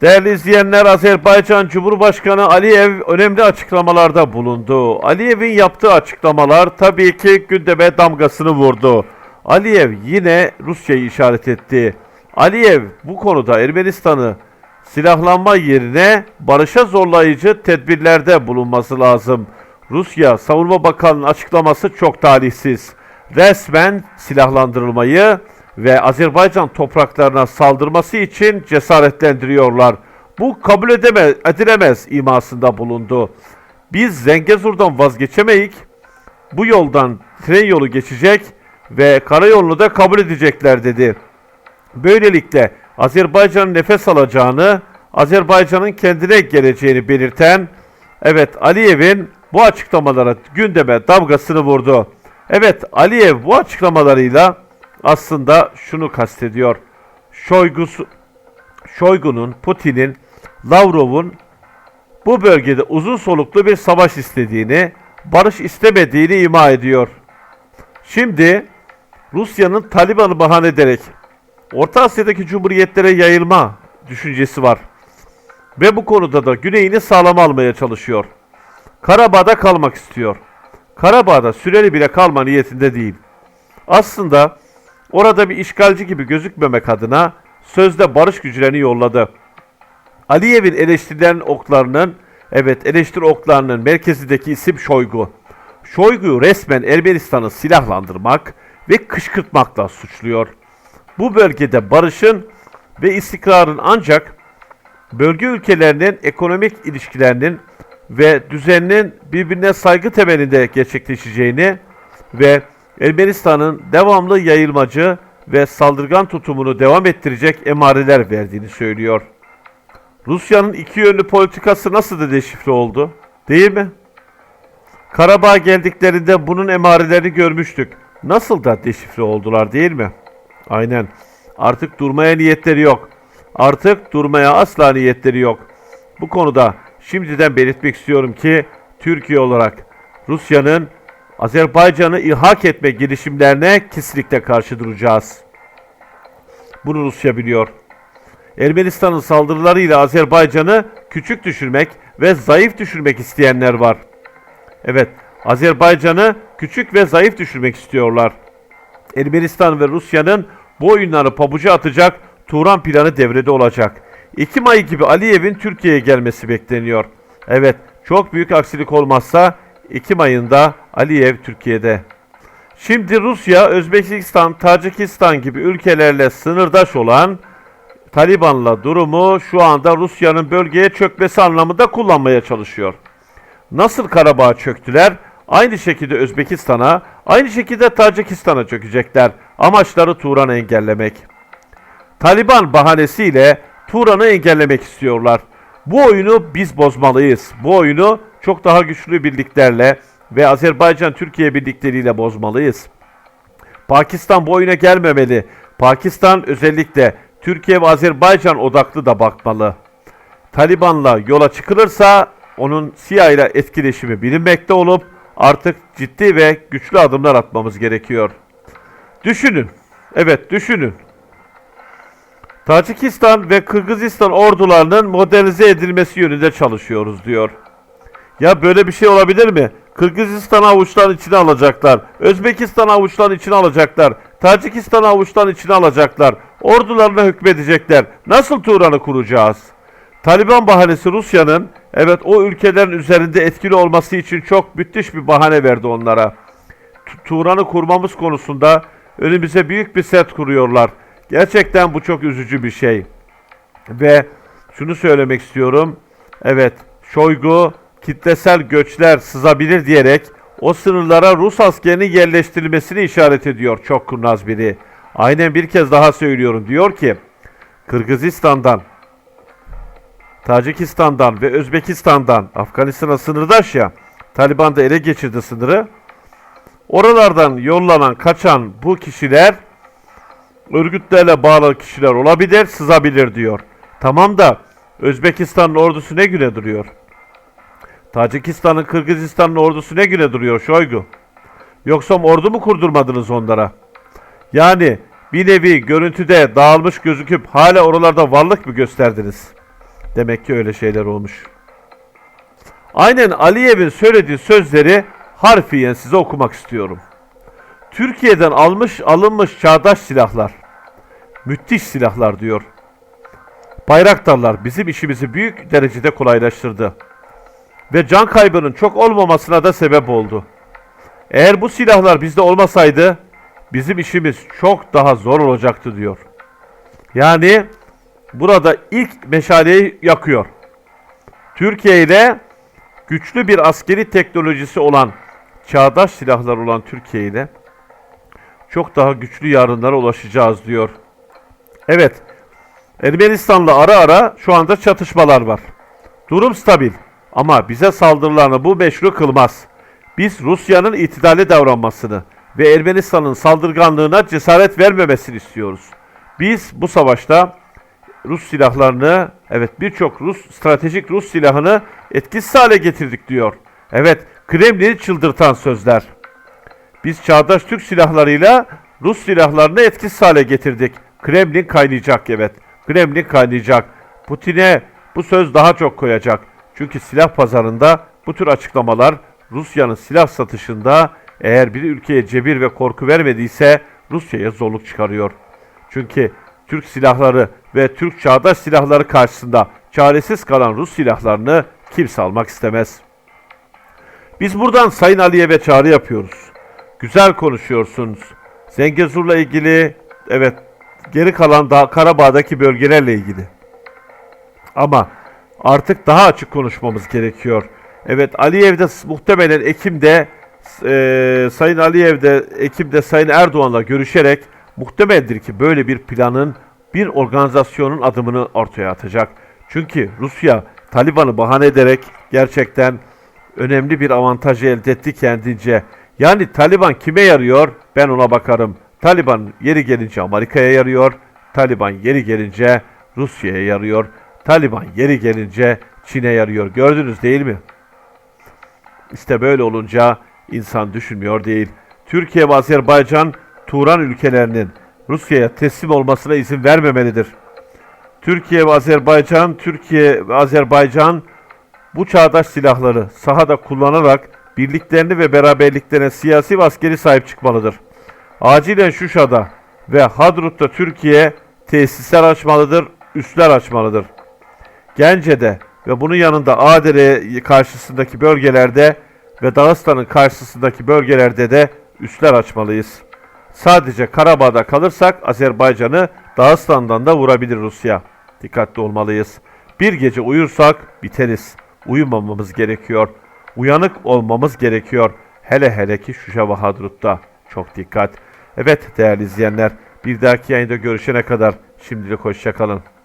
Değerli izleyenler, Azerbaycan Cumhurbaşkanı Aliyev önemli açıklamalarda bulundu. Aliyev'in yaptığı açıklamalar tabii ki gündeme damgasını vurdu. Aliyev yine Rusya'yı işaret etti. Aliyev bu konuda Ermenistan'ı silahlanma yerine barışa zorlayıcı tedbirlerde bulunması lazım. Rusya Savunma Bakanı'nın açıklaması çok talihsiz. Resmen silahlandırılmayı ve Azerbaycan topraklarına saldırması için cesaretlendiriyorlar. Bu kabul edeme, edilemez imasında bulundu. Biz Zengezur'dan vazgeçemeyik. Bu yoldan tren yolu geçecek ve karayolunu da kabul edecekler dedi. Böylelikle Azerbaycan'ın nefes alacağını, Azerbaycan'ın kendine geleceğini belirten, evet Aliyev'in bu açıklamalara gündeme damgasını vurdu. Evet Aliyev bu açıklamalarıyla aslında şunu kastediyor. Şoygusu, Şoygu'nun, Putin'in, Lavrov'un bu bölgede uzun soluklu bir savaş istediğini, barış istemediğini ima ediyor. Şimdi Rusya'nın Taliban'ı bahane ederek Orta Asya'daki cumhuriyetlere yayılma düşüncesi var. Ve bu konuda da güneyini sağlam almaya çalışıyor. Karabağ'da kalmak istiyor. Karabağ'da süreli bile kalma niyetinde değil. Aslında orada bir işgalci gibi gözükmemek adına sözde barış güçlerini yolladı. Aliyev'in eleştirilen oklarının, evet eleştiri oklarının merkezindeki isim Şoygu. Şoygu'yu resmen Ermenistan'ı silahlandırmak ve kışkırtmakla suçluyor. Bu bölgede barışın ve istikrarın ancak bölge ülkelerinin ekonomik ilişkilerinin ve düzeninin birbirine saygı temelinde gerçekleşeceğini ve Ermenistan'ın devamlı yayılmacı ve saldırgan tutumunu devam ettirecek emareler verdiğini söylüyor. Rusya'nın iki yönlü politikası nasıl da deşifre oldu? Değil mi? Karabağ geldiklerinde bunun emarelerini görmüştük. Nasıl da deşifre oldular değil mi? Aynen. Artık durmaya niyetleri yok. Artık durmaya asla niyetleri yok. Bu konuda şimdiden belirtmek istiyorum ki Türkiye olarak Rusya'nın Azerbaycan'ı ilhak etme girişimlerine kesinlikle karşı duracağız. Bunu Rusya biliyor. Ermenistan'ın saldırılarıyla Azerbaycan'ı küçük düşürmek ve zayıf düşürmek isteyenler var. Evet, Azerbaycan'ı küçük ve zayıf düşürmek istiyorlar. Ermenistan ve Rusya'nın bu oyunları pabuca atacak Turan planı devrede olacak. Ekim ayı gibi Aliyev'in Türkiye'ye gelmesi bekleniyor. Evet, çok büyük aksilik olmazsa Ekim ayında Aliyev Türkiye'de. Şimdi Rusya, Özbekistan, Tacikistan gibi ülkelerle sınırdaş olan Taliban'la durumu şu anda Rusya'nın bölgeye çökmesi anlamında kullanmaya çalışıyor. Nasıl Karabağ'a çöktüler? Aynı şekilde Özbekistan'a, aynı şekilde Tacikistan'a çökecekler. Amaçları Turan'ı engellemek. Taliban bahanesiyle Turan'ı engellemek istiyorlar. Bu oyunu biz bozmalıyız. Bu oyunu çok daha güçlü birliklerle ve Azerbaycan-Türkiye birlikleriyle bozmalıyız. Pakistan bu oyuna gelmemeli. Pakistan özellikle Türkiye ve Azerbaycan odaklı da bakmalı. Taliban'la yola çıkılırsa onun CIA ile etkileşimi bilinmekte olup artık ciddi ve güçlü adımlar atmamız gerekiyor. Düşünün. Evet düşünün. Tacikistan ve Kırgızistan ordularının modernize edilmesi yönünde çalışıyoruz diyor. Ya böyle bir şey olabilir mi? Kırgızistan avuçların içine alacaklar. Özbekistan avuçların içine alacaklar. Tacikistan avuçların içine alacaklar. Ordularına hükmedecekler. Nasıl Turan'ı kuracağız? Taliban bahanesi Rusya'nın evet o ülkelerin üzerinde etkili olması için çok müthiş bir bahane verdi onlara. Tu- Turan'ı kurmamız konusunda önümüze büyük bir set kuruyorlar. Gerçekten bu çok üzücü bir şey. Ve şunu söylemek istiyorum. Evet, Şoygu kitlesel göçler sızabilir diyerek o sınırlara Rus askerinin yerleştirilmesini işaret ediyor çok kurnaz biri. Aynen bir kez daha söylüyorum. Diyor ki Kırgızistan'dan, Tacikistan'dan ve Özbekistan'dan Afganistan'a sınırdaş ya Taliban da ele geçirdi sınırı. Oralardan yollanan, kaçan bu kişiler örgütlerle bağlı kişiler olabilir, sızabilir diyor. Tamam da Özbekistan'ın ordusu ne güne duruyor? Tacikistan'ın, Kırgızistan'ın ordusu ne güne duruyor Şoygu? Yoksa ordu mu kurdurmadınız onlara? Yani bir nevi görüntüde dağılmış gözüküp hala oralarda varlık mı gösterdiniz? Demek ki öyle şeyler olmuş. Aynen Aliyev'in söylediği sözleri harfiyen size okumak istiyorum. Türkiye'den almış alınmış çağdaş silahlar. Müthiş silahlar diyor. Bayraktarlar bizim işimizi büyük derecede kolaylaştırdı. Ve can kaybının çok olmamasına da sebep oldu. Eğer bu silahlar bizde olmasaydı bizim işimiz çok daha zor olacaktı diyor. Yani burada ilk meşaleyi yakıyor. Türkiye ile güçlü bir askeri teknolojisi olan, çağdaş silahlar olan Türkiye ile çok daha güçlü yarınlara ulaşacağız diyor. Evet, Ermenistan'la ara ara şu anda çatışmalar var. Durum stabil ama bize saldırılarını bu meşru kılmaz. Biz Rusya'nın itidale davranmasını ve Ermenistan'ın saldırganlığına cesaret vermemesini istiyoruz. Biz bu savaşta Rus silahlarını, evet birçok Rus stratejik Rus silahını etkisiz hale getirdik diyor. Evet, Kremlin'i çıldırtan sözler. Biz çağdaş Türk silahlarıyla Rus silahlarını etkisiz hale getirdik. Kremlin kaynayacak evet. Kremlin kaynayacak. Putin'e bu söz daha çok koyacak. Çünkü silah pazarında bu tür açıklamalar Rusya'nın silah satışında eğer bir ülkeye cebir ve korku vermediyse Rusya'ya zorluk çıkarıyor. Çünkü Türk silahları ve Türk çağdaş silahları karşısında çaresiz kalan Rus silahlarını kimse almak istemez. Biz buradan Sayın Aliyev'e çağrı yapıyoruz. Güzel konuşuyorsunuz. Zengezur'la ilgili, evet geri kalan da Karabağ'daki bölgelerle ilgili. Ama artık daha açık konuşmamız gerekiyor. Evet Aliyev de muhtemelen Ekim'de e, Sayın Aliyev de Ekim'de Sayın Erdoğan'la görüşerek muhtemeldir ki böyle bir planın bir organizasyonun adımını ortaya atacak. Çünkü Rusya Taliban'ı bahane ederek gerçekten önemli bir avantaj elde etti kendince. Yani Taliban kime yarıyor? Ben ona bakarım. Taliban yeri gelince Amerika'ya yarıyor. Taliban yeri gelince Rusya'ya yarıyor. Taliban yeri gelince Çin'e yarıyor. Gördünüz değil mi? İşte böyle olunca insan düşünmüyor değil. Türkiye ve Azerbaycan Turan ülkelerinin Rusya'ya teslim olmasına izin vermemelidir. Türkiye ve Azerbaycan, Türkiye ve Azerbaycan bu çağdaş silahları sahada kullanarak birliklerini ve beraberliklerine siyasi ve askeri sahip çıkmalıdır. Acilen Şuşa'da ve Hadrut'ta Türkiye tesisler açmalıdır, üsler açmalıdır. Gence'de ve bunun yanında Adere karşısındaki bölgelerde ve Dağıstan'ın karşısındaki bölgelerde de üsler açmalıyız. Sadece Karabağ'da kalırsak Azerbaycan'ı Dağıstan'dan da vurabilir Rusya. Dikkatli olmalıyız. Bir gece uyursak biteriz. Uyumamamız gerekiyor. Uyanık olmamız gerekiyor. Hele hele ki Şuşa ve Hadrut'ta. Çok dikkat. Evet değerli izleyenler bir dahaki yayında görüşene kadar şimdilik hoşçakalın.